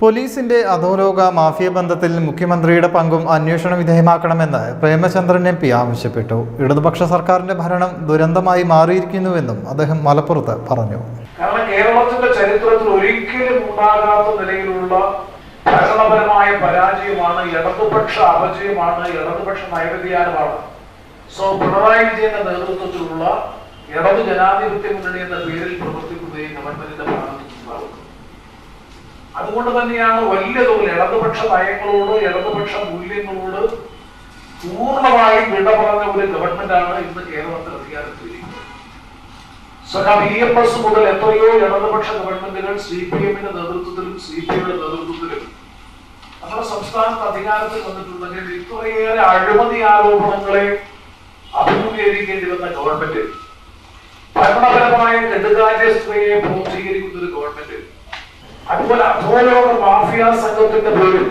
പോലീസിന്റെ അധോലോക മാഫിയ ബന്ധത്തിൽ മുഖ്യമന്ത്രിയുടെ പങ്കും അന്വേഷണ വിധേയമാക്കണമെന്ന് പ്രേമചന്ദ്രൻ എം പി ആവശ്യപ്പെട്ടു. ഇടതുപക്ഷ സർക്കാരിന്റെ ഭരണം ദുരന്തമായി മാറിയിരിക്കുന്നുവെന്നും അദ്ദേഹം മലപ്പുറത്ത് പറഞ്ഞു. കാരണം കേരളത്തിന്റെ ചരിത്രത്തിൽ ഒരിക്കലും ഉണ്ടാകാത്ത നിലയിലുള്ള ഭരണപരമായ പരാജയമാണ് ഇടതുപക്ഷ അപജയമാണ് ഇടതുപക്ഷ നയവ്യതിയാനമാണ്. സോ പിണറായി വിജയന്റെ നേതൃത്വത്തിലുള്ള ഇടതു ജനാധിപത്യ മുന്നണി എന്ന പേരിൽ പ്രവർത്തിക്കുകയും ഗവൺമെന്റിന്റെ ഭാഗത്തുനിന്നുണ്ടാകുന്നത് അതുകൊണ്ട് തന്നെയാണ് വലിയ തോതിൽ ഇടതുപക്ഷ നയങ്ങളോട് ഇടതുപക്ഷ മൂല്യങ്ങളോട് പൂർണമായും വിട പറഞ്ഞ ഒരു ഗവൺമെന്റാണ് ഇന്ന് കേരളത്തിൽ സഖാവ് ഇ എം എസ് മുതൽ എത്രയോ ഇടതുപക്ഷ ഗവൺമെന്റുകൾ സി പി എമ്മിന്റെ നേതൃത്വത്തിലും സി പി എമ്മിന്റെ നേതൃത്വത്തിലും നമ്മുടെ സംസ്ഥാനത്ത് അധികാരത്തിൽ വന്നിട്ടുണ്ടെങ്കിൽ ഇത്രയേറെ അഴിമതി ആരോപണങ്ങളെ അഭിമുഖീകരിക്കേണ്ടി വന്ന ഗവൺമെന്റ് ഭരണപരമായ കെടുകാര്യസ്ഥയെ പൂർത്തീകരിക്കുന്ന ഒരു ഗവൺമെന്റ് അതുപോലെ അധോലോക മാഫിയ സംഘത്തിന്റെ പേരിൽ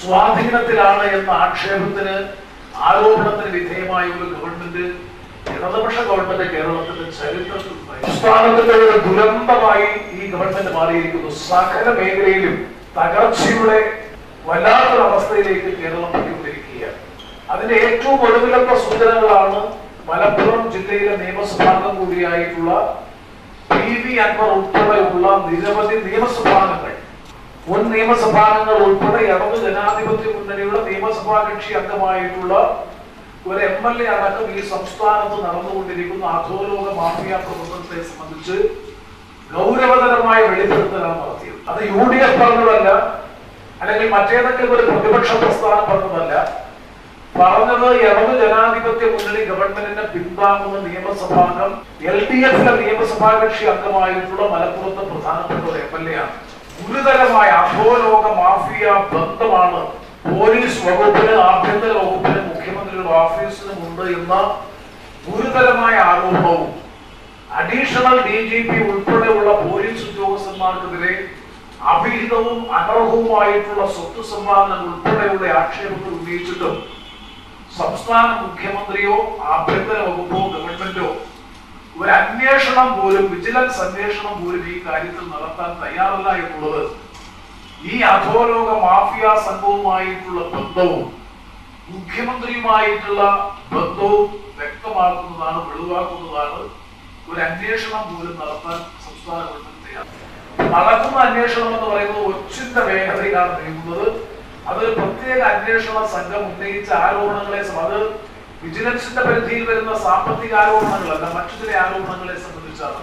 സ്വാധീനത്തിലാണ് എന്ന ആക്ഷേപത്തിന് ആരോപണത്തിന് വിധേയമായ ഒരു ഗവൺമെന്റ് ഇടതുപക്ഷ ഗവൺമെന്റ് കേരളത്തിന്റെ ചരിത്രത്തിൽ ഒരു ദുരന്തമായി ഈ ഗവൺമെന്റ് മാറിയിരിക്കുന്നു. സകല മേഖലയിലും തകർച്ചയുടെ വല്ലാത്തൊരു അവസ്ഥയിലേക്ക് കേരളം എത്തിക്കൊണ്ടിരിക്കുകയാണ് അതിന്റെ ഏറ്റവും ഒടുവിലത്തെ സൂചനകളാണ് മലപ്പുറം ജില്ലയിലെ നിയമസഭാംഗം കൂടിയായിട്ടുള്ള പി ഉൾപ്പെടെയുള്ള നിരവധി നിയമസഭാംഗങ്ങൾ. മുൻ നിയമസഭാംഗങ്ങൾ ഉൾപ്പെടെ ഇടത് ജനാധിപത്യ മുന്നണിയുടെ നിയമസഭാ കക്ഷി അംഗമായിട്ടുള്ള ഒരു എം എൽ എ അടക്കം ഈ സംസ്ഥാനത്ത് നടന്നുകൊണ്ടിരിക്കുന്ന അധോലോക മാഫിയ പ്രവർത്തനത്തെ സംബന്ധിച്ച് ഗൗരവതരമായ വെളിപ്പെടുത്തലാണ് നടത്തിയത്. അത് യു ഡി എഫ് പറഞ്ഞതല്ല അല്ലെങ്കിൽ മറ്റേതെങ്കിലും ഒരു പ്രതിപക്ഷ പ്രസ്ഥാനം പറഞ്ഞതല്ല പറഞ്ഞത് ഇടത് ജനാധിപത്യ മുന്നണി ഗവൺമെന്റിനെ പിന്താങ്ങുന്ന നിയമസഭാംഗം എൽ ഡി എഫിലെ നിയമസഭാ കക്ഷി അംഗമായിട്ടുള്ള മലപ്പുറത്തെ പ്രധാനപ്പെട്ട എം എൽ എ ആണ്. ഗുരുതരമായ അധോലോക മാഫിയ ബന്ധമാണ് പോലീസ് വകുപ്പിന് ആഭ്യന്തര വകുപ്പിന് മുഖ്യമന്ത്രിയുടെ ഓഫീസിനും ഉണ്ട് എന്ന ഗുരുതരമായ ആരോപണവും അഡീഷണൽ ഡി ജി പി ഉൾപ്പെടെയുള്ള പോലീസ് ഉദ്യോഗസ്ഥന്മാർക്കെതിരെ അഭിഹിതവും അനർഹവുമായിട്ടുള്ള സ്വത്ത് സമ്പാദനം ഉൾപ്പെടെയുള്ള ആക്ഷേപങ്ങൾ ഉന്നയിച്ചിട്ടും സംസ്ഥാന മുഖ്യമന്ത്രിയോ ആഭ്യന്തര വകുപ്പോ ഗവൺമെന്റോ ഒരു അന്വേഷണം പോലും വിജിലൻസ് അന്വേഷണം പോലും ഈ കാര്യത്തിൽ നടത്താൻ തയ്യാറല്ല എന്നുള്ളത് ഈ അധോലോക മാഫിയ സംഘവുമായിട്ടുള്ള ബന്ധവും മുഖ്യമന്ത്രിയുമായിട്ടുള്ള ബന്ധവും വ്യക്തമാക്കുന്നതാണ് വെളിവാക്കുന്നതാണ് ഒരു അന്വേഷണം പോലും നടത്താൻ സംസ്ഥാന ഗവൺമെന്റ് നടക്കുന്ന അന്വേഷണം എന്ന് പറയുന്നത് ഒച്ചിന്റെ വേഗതയിലാണ് നീങ്ങുന്നത്. അതൊരു പ്രത്യേക അന്വേഷണ സംഘം ഉന്നയിച്ച ആരോപണങ്ങളെ അത് വിജിലൻസിന്റെ പരിധിയിൽ വരുന്ന സാമ്പത്തിക ആരോപണങ്ങളല്ല മറ്റു ചില ആരോപണങ്ങളെ സംബന്ധിച്ചാണ്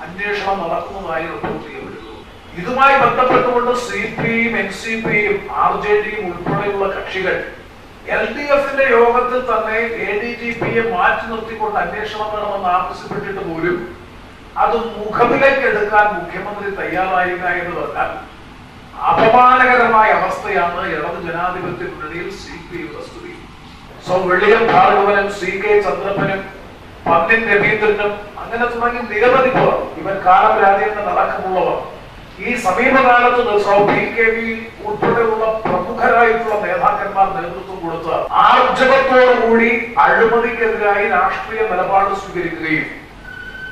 അന്വേഷണം നടക്കുന്നതായി റിപ്പോർട്ട് ചെയ്യപ്പെടുന്നത് ഇതുമായി ബന്ധപ്പെട്ടുകൊണ്ട് C P M N C പിയും ആർ ജെ ഡിയും ഉൾപ്പെടെയുള്ള കക്ഷികൾ എൽ ഡി എഫിന്റെ യോഗത്തിൽ തന്നെ എ ഡി ജി പിയെ മാറ്റി നിർത്തിക്കൊണ്ട് അന്വേഷണം വേണമെന്ന് ആവശ്യപ്പെട്ടിട്ട് പോലും അത് മുഖവിലേക്ക് എടുക്കാൻ മുഖ്യമന്ത്രി തയ്യാറായില്ല എന്ന് പറഞ്ഞാൽ അപമാനകരമായ അവസ്ഥയാണ് ഇടത് ജനാധിപത്യ മുന്നണിയിൽ സി പി യുടെ സ്ഥിതി സോ വെളിയം ഭാർഗവനും സി കെ ചന്ദ്രപ്പനും പന്നിൻ രവീന്ദ്രനും അങ്ങനെ തുടങ്ങി നിരവധി പേർ ഇവൻ കാലം രാജേന്ദ്രൻ അടക്കമുള്ളവർ ഈ സമീപകാലത്ത് സോ പി കെ വി ഉൾപ്പെടെയുള്ള പ്രമുഖരായിട്ടുള്ള നേതാക്കന്മാർ നേതൃത്വം കൊടുത്ത് ആർജവത്തോടുകൂടി അഴിമതിക്കെതിരായി രാഷ്ട്രീയ നിലപാട് സ്വീകരിക്കുകയും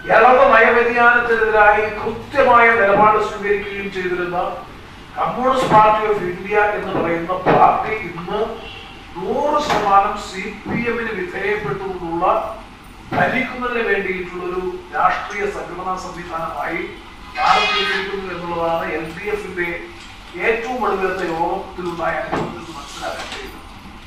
ഇളവ് നയവ്യതിയാനത്തിനെതിരായി കൃത്യമായ നിലപാട് സ്വീകരിക്കുകയും ചെയ്തിരുന്ന കമ്മ്യൂണിസ്റ്റ് പാർട്ടി ഓഫ് ഇന്ത്യ എന്ന് പറയുന്ന പാർട്ടി ഇന്ന് നൂറ് ശതമാനം സി പി എമ്മിന് വിധേയപ്പെട്ടുകൊണ്ടുള്ള ഭരിക്കുന്നതിന് വേണ്ടിയിട്ടുള്ള ഒരു രാഷ്ട്രീയ സംഘടനാ സംവിധാനമായി മാറിയിരിക്കുന്നു എന്നുള്ളതാണ് എൽ ഡി എഫിന്റെ ഏറ്റവും ഒടുവിലത്തെ യോഗത്തിലുണ്ടായ അനുഭവത്തിൽ കഴിയുന്നത്